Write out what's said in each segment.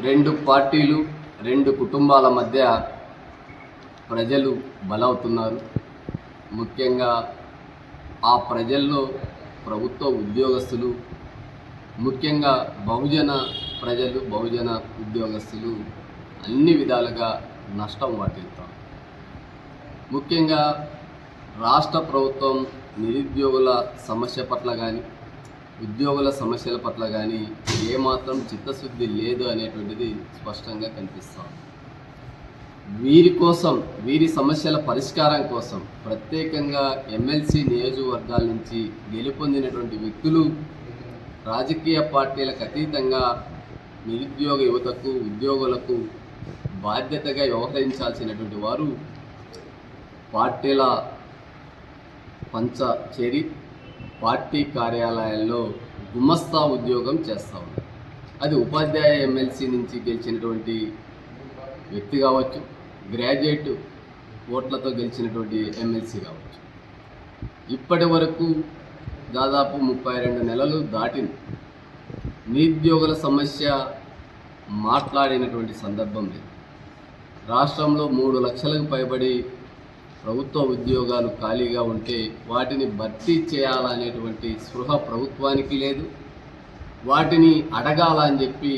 రెండు పార్టీలు రెండు కుటుంబాల మధ్య ప్రజలు బలవుతున్నారు. ముఖ్యంగా ఆ ప్రజల్లో ప్రభుత్వ ఉద్యోగస్తులు ముఖ్యంగా బహుజన ప్రజలు బహుజన ఉద్యోగస్తులు అన్ని విధాలుగా నష్టం వాటిల్తాం ముఖ్యంగా రాష్ట్ర ప్రభుత్వం నిరుద్యోగుల సమస్య పట్ల కానీ ఉద్యోగుల సమస్యల పట్ల కానీ ఏమాత్రం చిత్తశుద్ధి లేదు అనేటువంటిది స్పష్టంగా కనిపిస్తాం వీరి కోసం వీరి సమస్యల పరిష్కారం కోసం ప్రత్యేకంగా ఎమ్మెల్సీ నియోజకవర్గాల నుంచి గెలుపొందినటువంటి వ్యక్తులు రాజకీయ పార్టీలకు అతీతంగా నిరుద్యోగ యువతకు ఉద్యోగులకు బాధ్యతగా వ్యవహరించాల్సినటువంటి వారు పార్టీల పంచ చేరి పార్టీ కార్యాలయాల్లో గుమస్తా ఉద్యోగం చేస్తా. ఉన్నారు అది ఉపాధ్యాయ ఎమ్మెల్సీ నుంచి గెలిచినటువంటి వ్యక్తి కావచ్చు గ్రాడ్యుయేట్ ఓట్లతో గెలిచినటువంటి ఎమ్మెల్సీ కావచ్చు. ఇప్పటి వరకు దాదాపు ముప్పై రెండు నెలలు దాటింది నిరుద్యోగుల సమస్య మాట్లాడినటువంటి సందర్భం లేదు. రాష్ట్రంలో మూడు లక్షలకు పైబడి ప్రభుత్వ ఉద్యోగాలు ఖాళీగా ఉంటే వాటిని భర్తీ చేయాలనేటువంటి స్పృహ ప్రభుత్వానికి లేదు. వాటిని అడగాలని చెప్పి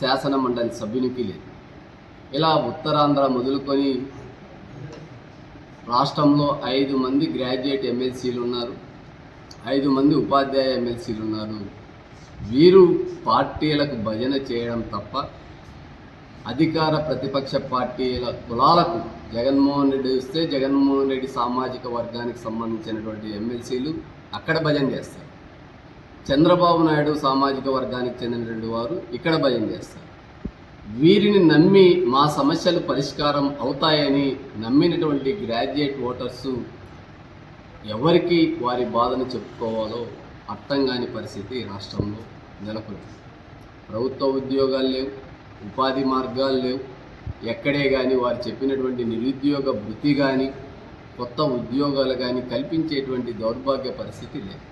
శాసన మండలి సభ్యునికి లేదు. ఇలా ఉత్తరాంధ్ర మొదలుకొని రాష్ట్రంలో ఐదు మంది గ్రాడ్యుయేట్ ఎమ్మెల్సీలు ఉన్నారు. ఐదు మంది ఉపాధ్యాయ ఎమ్మెల్సీలు ఉన్నారు. వీరు పార్టీలకు భజన చేయడం తప్ప అధికార ప్రతిపక్ష పార్టీల కులాలకు జగన్మోహన్ రెడ్డి వస్తే జగన్మోహన్ రెడ్డి సామాజిక వర్గానికి సంబంధించినటువంటి ఎమ్మెల్సీలు అక్కడ భజన చేస్తారు. చంద్రబాబు నాయుడు సామాజిక వర్గానికి చెందినటువంటి వారు ఇక్కడ భజన చేస్తారు. వీరిని నమ్మి మా సమస్యలు పరిష్కారం అవుతాయని నమ్మినటువంటి గ్రాడ్యుయేట్ ఓటర్సు ఎవరికి వారి బాధను చెప్పుకోవాలో అర్థం కాని పరిస్థితి రాష్ట్రంలో నెలకొంది. ప్రభుత్వ ఉద్యోగాలు లేవు. ఉపాధి మార్గాలు లేవు. ఎక్కడే కానీ వారు చెప్పినటువంటి నిరుద్యోగ వృత్తి కానీ కొత్త ఉద్యోగాలు కానీ కల్పించేటువంటి దౌర్భాగ్య పరిస్థితి లేదు.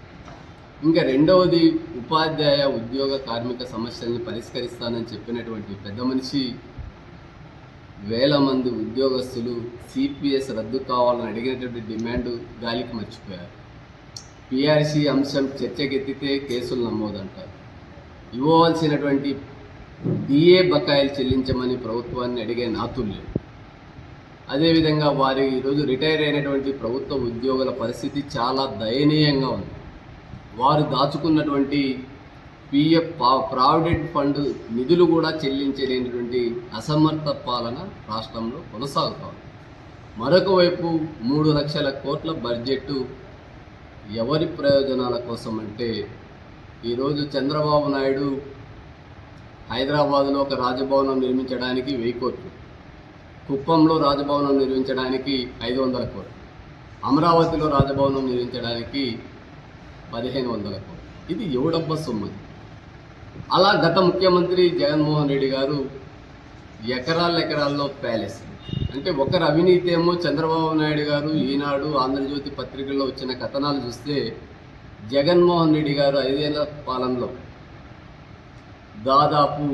ఇంకా రెండవది ఉపాధ్యాయ ఉద్యోగ కార్మిక సమస్యల్ని పరిష్కరిస్తానని చెప్పినటువంటి పెద్ద మనిషి వేల మంది ఉద్యోగస్తులు సిపిఎస్ రద్దు కావాలని అడిగినటువంటి డిమాండ్ గాలికి మర్చిపోయారు. పిఆర్సీ అంశం చర్చకెత్తితే కేసులు నమోదంటారు. ఇవ్వవలసినటువంటి ఈఏ బకాయిలు చెల్లించమని ప్రభుత్వాన్ని అడిగే నాతుల్యం. అదేవిధంగా వారి ఈరోజు రిటైర్ అయినటువంటి ప్రభుత్వ ఉద్యోగుల పరిస్థితి చాలా దయనీయంగా ఉంది. వారు దాచుకున్నటువంటి పిఎఫ్ ప్రావిడెంట్ ఫండ్ నిధులు కూడా చెల్లించలేనటువంటి అసమర్థ పాలన రాష్ట్రంలో కొనసాగుతోంది మరొక వైపు మూడు లక్షల కోట్ల బడ్జెట్ ఎవరి ప్రయోజనాల కోసం అంటే ఈరోజు చంద్రబాబు నాయుడు హైదరాబాద్లో ఒక రాజభవనం నిర్మించడానికి వెయ్యి కోట్లు. కుప్పంలో రాజభవనం నిర్మించడానికి ఐదు వందల కోట్లు. అమరావతిలో రాజభవనం నిర్మించడానికి పదిహేను వందల కోట్లు. ఇది ఎవడబ్బ సొమ్ము అలా గత ముఖ్యమంత్రి జగన్మోహన్ రెడ్డి గారు ఎకరాల ఎకరాల్లో ప్యాలెస్. అంటే ఒకరు అవినీతి ఏమో చంద్రబాబు నాయుడు గారు ఈనాడు ఆంధ్రజ్యోతి పత్రికల్లో వచ్చిన కథనాలు చూస్తే జగన్మోహన్ రెడ్డి గారు ఐదేళ్ళ పాలనలో దాదాపు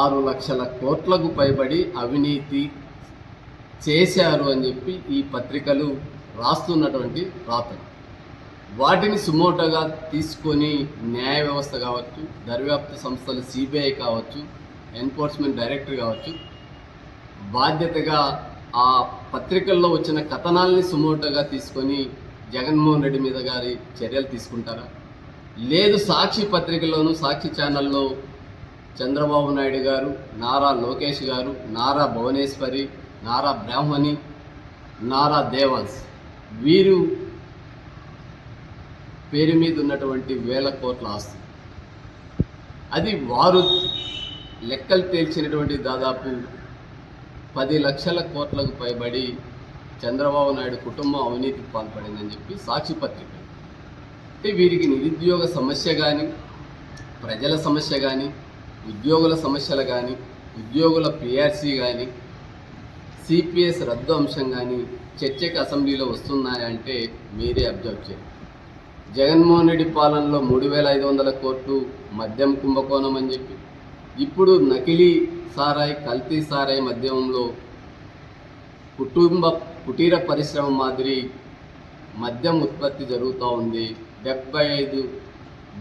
ఆరు లక్షల కోట్లకు పైబడి అవినీతి చేశారు అని చెప్పి ఈ పత్రికలు రాస్తున్నటువంటి రాతలు. వాటిని సుమోటోగా తీసుకొని న్యాయ వ్యవస్థ కావచ్చు దర్యాప్తు సంస్థలు సిబిఐ కావచ్చు ఎన్ఫోర్స్మెంట్ డైరెక్టర్ కావచ్చు బాధ్యతగా ఆ పత్రికల్లో వచ్చిన కథనాల్ని సుమోటోగా తీసుకొని జగన్మోహన్ రెడ్డి మీద గారి చర్యలు తీసుకుంటారా? లేదు సాక్షి పత్రికలోను సాక్షి ఛానల్లో చంద్రబాబు నాయుడు గారు నారా లోకేష్ గారు నారా భువనేశ్వరి నారా బ్రాహ్మణి నారా దేవాన్స్ వీరు పేరు మీద ఉన్నటువంటి వేల కోట్ల ఆస్తి. అది వారు లెక్కలు తేల్చినటువంటి దాదాపు పది లక్షల కోట్లకు పైబడి చంద్రబాబు నాయుడు కుటుంబం అవినీతికి పాల్పడిందని చెప్పి సాక్షి పత్రిక. వీరికి నిరుద్యోగ సమస్య కానీ ప్రజల సమస్య కానీ ఉద్యోగుల సమస్యలు కానీ ఉద్యోగుల పిఆర్సీ కానీ సిపిఎస్ రద్దు అంశం కానీ చర్చకు అసెంబ్లీలో వస్తున్నాయంటే మీరే అబ్జర్వ్ చేయండి. జగన్మోహన్ రెడ్డి పాలనలో మూడు వేల ఐదు వందల కోట్లు మద్యం కుంభకోణం అని చెప్పి. ఇప్పుడు నకిలీ సారాయి కల్తీ సారాయి మద్యంలో కుటుంబ కుటీర పరిశ్రమ మాదిరి మద్యం ఉత్పత్తి జరుగుతూ ఉంది. డెబ్బై ఐదు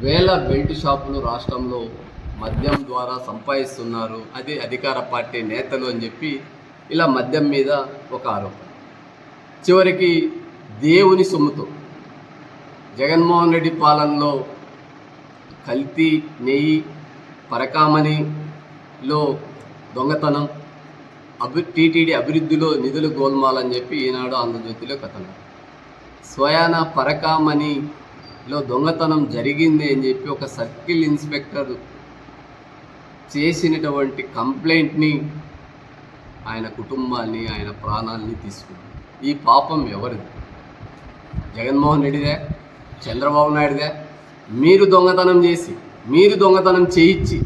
వేల బెల్ట్ షాపులు రాష్ట్రంలో మద్యం ద్వారా సంపాదిస్తున్నారు. అది అధికార పార్టీ నేతలు అని చెప్పి ఇలా మద్యం మీద ఒక ఆరోపణ. చివరికి దేవుని సొమ్ముతో జగన్మోహన్ రెడ్డి పాలనలో కల్తీ నెయ్యి పరకామణిలో దొంగతనం అభి టీటీడీ అభివృద్ధిలో నిధులు గోల్మాలని చెప్పి ఈనాడు ఆంధ్రజ్యోతిలో కథనం స్వయాన పరకామణి లో దొంగతనం జరిగింది అని చెప్పి ఒక సర్కిల్ ఇన్స్పెక్టర్ చేసినటువంటి కంప్లైంట్ని ఆయన కుటుంబాన్ని ఆయన ప్రాణాలని తీసుకుంది. ఈ పాపం ఎవరిది? జగన్మోహన్ రెడ్డిదే? చంద్రబాబు నాయుడుదే? మీరు దొంగతనం చేసి మీరు దొంగతనం చేయించి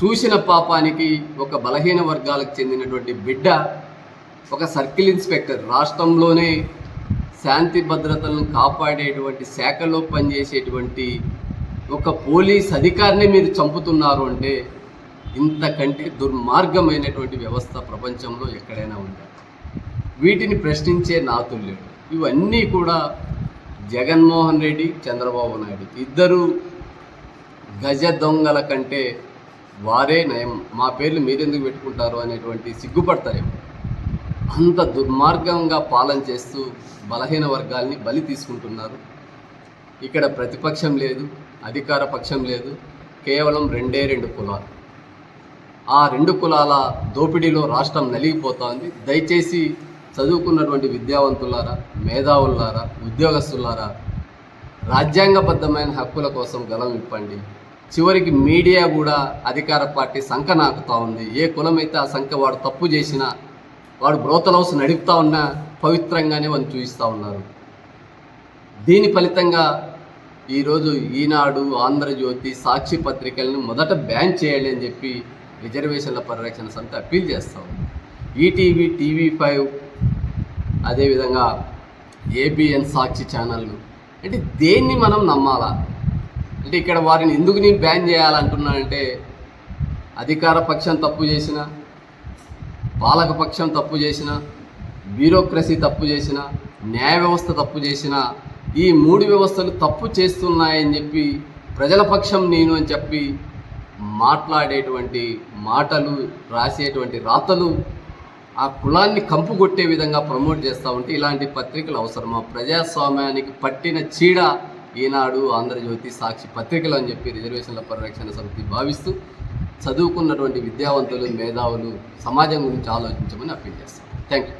చూసిన పాపానికి ఒక బలహీన వర్గాలకు చెందినటువంటి బిడ్డ ఒక సర్కిల్ ఇన్స్పెక్టర్ రాష్ట్రంలోనే శాంతి భద్రతలను కాపాడేటువంటి శాఖలో పనిచేసేటువంటి ఒక పోలీస్ అధికారిని మీరు చంపుతున్నారు అంటే ఇంతకంటే దుర్మార్గమైనటువంటి వ్యవస్థ ప్రపంచంలో ఎక్కడైనా ఉందా? వీటిని ప్రశ్నించే నాతుల్యం ఇవన్నీ కూడా జగన్మోహన్ రెడ్డి చంద్రబాబు నాయుడు. ఇద్దరు గజ దొంగల కంటే వారే నయం. మా పేర్లు మీరెందుకు పెట్టుకుంటారు అనేటువంటి సిగ్గుపడతారేమో. అంత దుర్మార్గంగా పాలన చేస్తూ బలహీన వర్గాల్ని బలి తీసుకుంటున్నారు. ఇక్కడ ప్రతిపక్షం లేదు అధికార పక్షం లేదు కేవలం రెండే రెండు కులాలు. ఆ రెండు కులాల దోపిడీలో రాష్ట్రం నలిగిపోతోంది. దయచేసి చదువుకున్నటువంటి విద్యావంతులారా మేధావులారా ఉద్యోగస్తులారా రాజ్యాంగబద్ధమైన హక్కుల కోసం గలం ఇప్పండి చివరికి మీడియా కూడా అధికార పార్టీ సంఖ నాకుతా ఉంది. ఏ కులమైతే ఆ సంఖ వాడు తప్పు చేసినా వాడు బ్రోతల్ హౌస్ నడుపుతా ఉన్నా పవిత్రంగానే వాళ్ళు చూపిస్తూ ఉన్నారు. దీని ఫలితంగా ఈరోజు ఈనాడు ఆంధ్రజ్యోతి సాక్షి పత్రికలను మొదట బ్యాన్ చేయాలి అని చెప్పి రిజర్వేషన్ల పరిరక్షణ సంస్థ అప్పీల్ చేస్తూ ఉంది. ఈటీవీ టీవీ ఫైవ్ అదేవిధంగా ఏబిఎన్ సాక్షి ఛానళ్ళు. అంటే దేన్ని మనం నమ్మాలా? అంటే ఇక్కడ వారిని ఎందుకు నేను బ్యాన్ చేయాలంటున్నానంటే అధికార పక్షం తప్పు చేసిన పాలకపక్షం తప్పు చేసిన బ్యూరోక్రసీ తప్పు చేసిన న్యాయ వ్యవస్థ తప్పు చేసిన ఈ మూడు వ్యవస్థలు తప్పు చేస్తున్నాయని చెప్పి ప్రజల పక్షం నేను అని చెప్పి మాట్లాడేటువంటి మాటలు రాసేటువంటి రాతలు ఆ కులాన్ని కంపు కొట్టే విధంగా ప్రమోట్ చేస్తూ ఉంటే ఇలాంటి పత్రికలు అవసరమా? ప్రజాస్వామ్యానికి పట్టిన చీడ ఈనాడు ఆంధ్రజ్యోతి సాక్షి పత్రికలు అని చెప్పి రిజర్వేషన్ల పరిరక్షణ సమితి భావిస్తూ చదువుకున్నటువంటి విద్యావంతులు మేధావులు సమాజం గురించి ఆలోచించమని అప్పీల్ చేస్తాను థ్యాంక్ యూ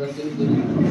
Gracias.